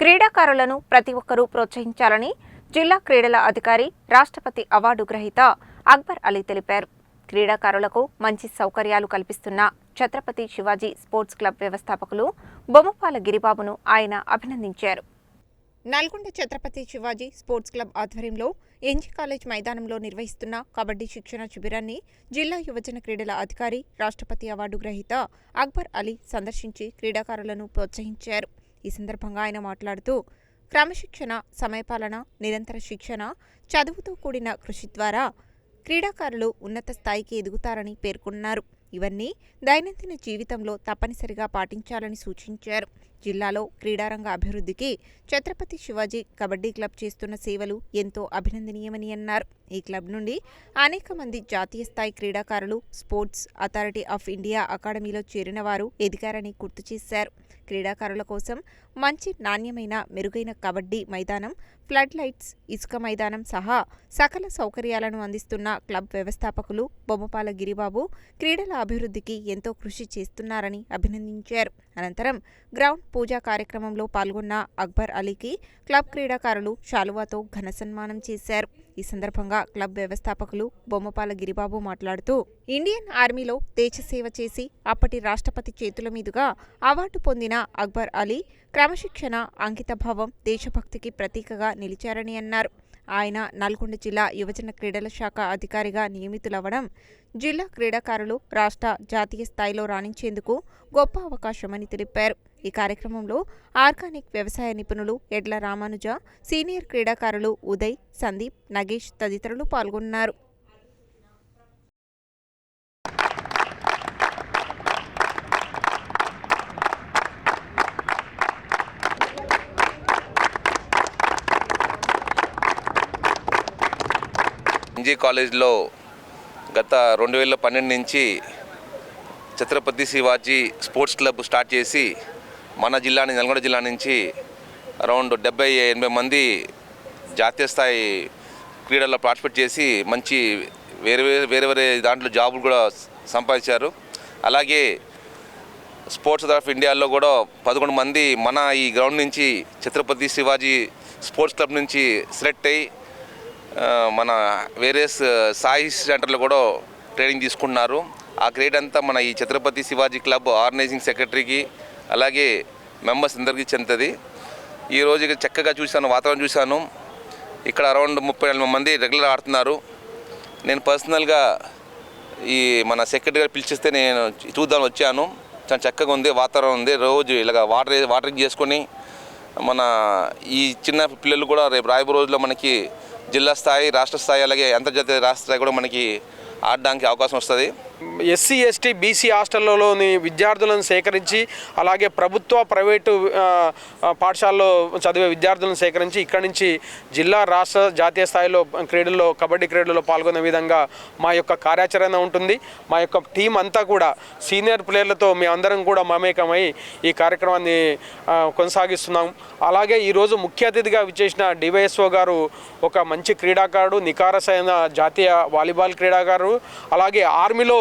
క్రీడాకారులను ప్రతి ఒక్కరూ ప్రోత్సహించాలని జిల్లా క్రీడల అధికారి రాష్ట్రపతి అవార్డు గ్రహీత అక్బర్ అలీ తెలిపారు. క్రీడాకారులకు మంచి సౌకర్యాలు కల్పిస్తున్న ఛత్రపతి శివాజీ స్పోర్ట్స్ క్లబ్ వ్యవస్థాపకులు బొమ్మపాల గిరిబాబును ఆయన అభినందించారు. నల్గొండ ఛత్రపతి శివాజీ స్పోర్ట్స్ క్లబ్ ఆధ్వర్యంలో ఎన్జీ కాలేజ్ మైదానంలో నిర్వహిస్తున్న కబడ్డీ శిక్షణ శిబిరాన్ని జిల్లా యువజన క్రీడల అధికారి రాష్ట్రపతి అవార్డు గ్రహీత అక్బర్ అలీ సందర్శించి క్రీడాకారులను ప్రోత్సహించారు. ఈ సందర్భంగా ఆయన మాట్లాడుతూ క్రమశిక్షణ సమయపాలన నిరంతర శిక్షణ చదువుతో కూడిన కృషి ద్వారా క్రీడాకారులు ఉన్నత స్థాయికి ఎదుగుతారని పేర్కొన్నారు. ఇవన్నీ దైనందిన జీవితంలో తప్పనిసరిగా పాటించాలని సూచించారు. జిల్లాలో క్రీడారంగ అభివృద్ధికి ఛత్రపతి శివాజీ కబడ్డీ క్లబ్ చేస్తున్న సేవలు ఎంతో అభినందనీయమని అన్నారు. ఈ క్లబ్ నుండి అనేక మంది జాతీయ స్థాయి క్రీడాకారులు స్పోర్ట్స్ అథారిటీ ఆఫ్ ఇండియా అకాడమీలో చేరిన వారు ఎదిగారని గుర్తు చేశారు. క్రీడాకారుల కోసం మంచి నాణ్యమైన మెరుగైన కబడ్డీ మైదానం ఫ్లడ్ లైట్స్ ఇసుక మైదానం సహా సకల సౌకర్యాలను అందిస్తున్న క్లబ్ వ్యవస్థాపకులు బొమ్మపాల గిరిబాబు క్రీడల అభివృద్ధికి ఎంతో కృషి చేస్తున్నారని అభినందించారు. అనంతరం గ్రౌండ్ పూజా కార్యక్రమంలో పాల్గొన్న అక్బర్ అలీకి క్లబ్ క్రీడాకారులు శాలువాతో ఘన సన్మానం చేశారు. ఈ సందర్భంగా క్లబ్ వ్యవస్థాపకులు బొమ్మపాల గిరిబాబు మాట్లాడుతూ ఇండియన్ ఆర్మీలో దేశసేవ చేసి అప్పటి రాష్ట్రపతి చేతుల మీదుగా అవార్డు పొందిన అక్బర్ అలీ క్రమశిక్షణ అంకితభావం దేశభక్తికి ప్రతీకగా నిలిచారని అన్నారు. ఆయన నల్గొండ జిల్లా యువజన క్రీడల శాఖ అధికారిగా నియమితులవ్వడం జిల్లా క్రీడాకారులు రాష్ట్ర జాతీయ స్థాయిలో రాణించేందుకు గొప్ప అవకాశమని తెలిపారు. ఈ కార్యక్రమంలో ఆర్గానిక్ వ్యవసాయ నిపుణులు ఎడ్ల రామానుజ సీనియర్ క్రీడాకారులు ఉదయ్ సందీప్ నగేష్ తదితరులు పాల్గొన్నారు. ఎన్జీ కాలేజ్లో గత రెండు వేల పన్నెండు నుంచి Chhatrapati Shivaji sports club start చేసి మన జిల్లా నుంచి నల్గొండ జిల్లా నుంచి అరౌండ్ డెబ్బై ఎనభై మంది జాతీయ స్థాయి క్రీడల్లో పార్టిసిపేట్ చేసి మంచి వేరే వేరే వేరే వేరే దాంట్లో జాబులు కూడా సంపాదించారు. అలాగే స్పోర్ట్స్ ఆఫ్ ఇండియాలో కూడా పదకొండు మంది మన ఈ గ్రౌండ్ నుంచి ఛత్రపతి శివాజీ స్పోర్ట్స్ క్లబ్ నుంచి సెలెక్ట్ అయ్యి మన వేరే సాయి సెంటర్లో కూడా ట్రైనింగ్ తీసుకున్నారు ఆ క్రెడిట్ అంతా మన ఈ ఛత్రపతి శివాజీ క్లబ్ ఆర్గనైజింగ్ సెక్రటరీకి అలాగే మెంబర్స్ అందరికీ చెందుతుంది. ఈరోజు చక్కగా చూశాను వాతావరణం చూశాను. ఇక్కడ అరౌండ్ ముప్పై నలభై మంది రెగ్యులర్ ఆడుతున్నారు. నేను పర్సనల్గా ఈ మన సెక్రటరీ గారు పిలిచిస్తే నేను చూద్దాం వచ్చాను. చాలా చక్కగా ఉంది వాతావరణం ఉంది. రోజు ఇలాగ వాటర్ వాటరింగ్ చేసుకొని మన ఈ చిన్న పిల్లలు కూడా రేపు రాయబో రోజుల్లో మనకి జిల్లా స్థాయి రాష్ట్ర స్థాయి అలాగే అంతర్జాతీయ రాష్ట్ర స్థాయి కూడా మనకి ఆడడానికి అవకాశం వస్తుంది. ఎస్సీ ఎస్టీ బీసీ హాస్టళ్ళలోని విద్యార్థులను సేకరించి అలాగే ప్రభుత్వ ప్రైవేటు పాఠశాలలో చదివే విద్యార్థులను సేకరించి ఇక్కడి నుంచి జిల్లా రాష్ట్ర జాతీయ స్థాయిలో క్రీడల్లో కబడ్డీ క్రీడల్లో పాల్గొనే విధంగా మా యొక్క కార్యాచరణ ఉంటుంది. మా యొక్క టీం అంతా కూడా సీనియర్ ప్లేయర్లతో మేమందరం కూడా మమేకమై ఈ కార్యక్రమాన్ని కొనసాగిస్తున్నాం. అలాగే ఈరోజు ముఖ్య అతిథిగా విచ్చేసిన డివైఎస్ఓ గారు ఒక మంచి క్రీడాకారుడు నికారసైన జాతీయ వాలీబాల్ క్రీడాకారుడు అలాగే ఆర్మీలో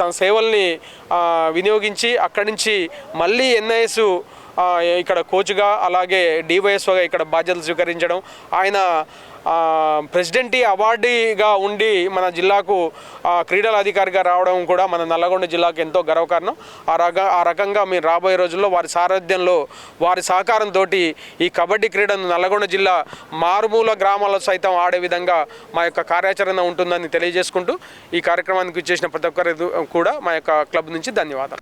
తన సేవల్ని వినియోగించి అక్కడి నుంచి మళ్ళీ ఎన్ఐఎస్ ఇక్కడ కోచ్గా అలాగే డివైఎస్ఓగా ఇక్కడ బాధ్యతలు స్వీకరించడం. ఆయన ప్రెసిడెంటీ ప్రెసిడెంట్ అవార్డీగా ఉండి మన జిల్లాకు క్రీడల అధికారిగా రావడం కూడా మన నల్లగొండ జిల్లాకు ఎంతో గర్వకారణం. ఆ రక ఆ రకంగా మీరు రాబోయే రోజుల్లో వారి సారథ్యంలో వారి సహకారంతో ఈ కబడ్డీ క్రీడను నల్లగొండ జిల్లా మారుమూల గ్రామాల్లో సైతం ఆడే విధంగా మా యొక్క కార్యాచరణ ఉంటుందని తెలియజేసుకుంటూ ఈ కార్యక్రమానికి ఇచ్చేసిన ప్రతి ఒక్కరి కూడా మా యొక్క క్లబ్ నుంచి ధన్యవాదాలు.